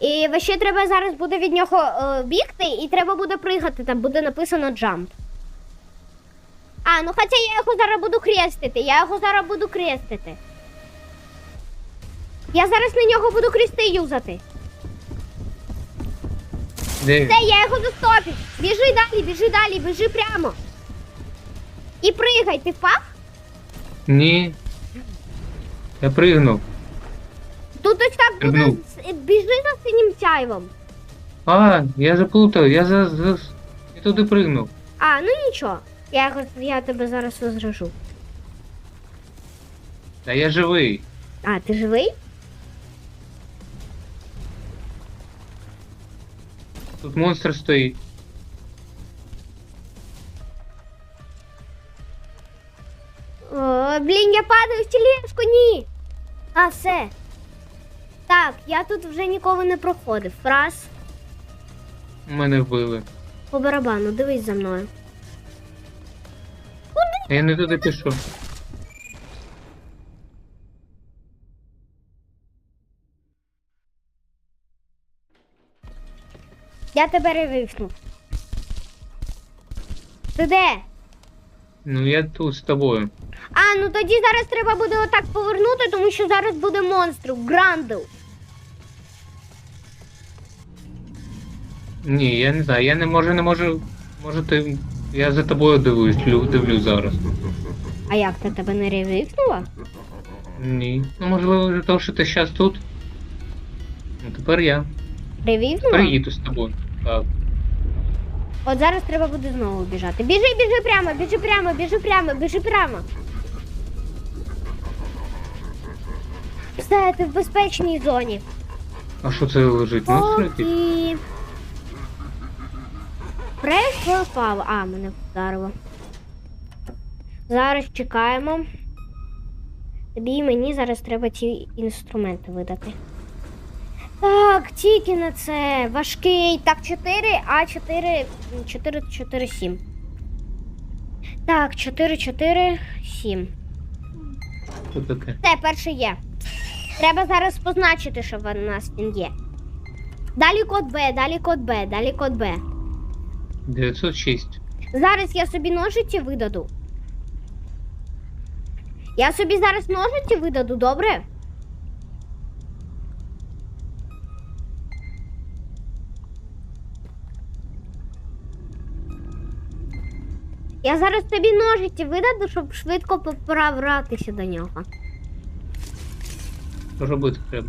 І ще треба зараз буде від нього е, бігти, і треба буде пригати, там буде написано jump. А, ну хоча я його зараз буду хрестити. Я його зараз буду хрестити. Я зараз на нього буду хрести юзати. Де? Все, я його застопив. Біжи далі, біжи далі, біжи прямо. І пригай, ти впав? Ні. Я пригнув. Тут ось так буде. Пригнув. с- Біжи за синім сяйвом. А, я заплутав, я за, за... Я туди пригнув. А, ну нічого. Я, його- я тебе зараз розражу. Та я живий. А, ти живий? Тут монстр стоїть. О, блін, я падаю в тележку, ні. А, все. Так, я тут вже нікого не проходив. Раз. Мене вбили. По барабану, дивись за мною. Я не туди пішов. Я тебе ревивнув. Ти де? Ну я тут з тобою. А, ну тоді зараз треба буде отак повернути, тому що зараз буде монстр, грандл. Ні, я не знаю, я не можу, не можу. Може ти. Я за тобою дивлюсь, лю- дивлюсь зараз. А як це тебе не ревивнуло? Ні. Ну можливо, за того, що ти зараз тут. Ну тепер я. Ревивнуло? Приїду з тобою. Так. От зараз треба буде знову біжати. Біжи, біжи прямо, біжи прямо, біжи прямо, біжи прямо. Все, ти в безпечній зоні. А що це лежить? Якийсь? Окей. Прес впав. А, мене вдарило. Зараз чекаємо. Тобі і мені зараз треба ці інструменти видати. Так, тільки на це. Важкий. Так, 4, а 4, 4, 4, 7. Так, 4, 4, 7. Що таке? Це перший є. Треба зараз позначити, що в нас він є. Далі код Б, далі код Б, далі код Б. 906. Зараз я собі ножиці видаду. Я собі зараз ножиці видаду, добре? Я зараз тобі ножиці видаду, щоб швидко поправратися до нього. Що робити треба?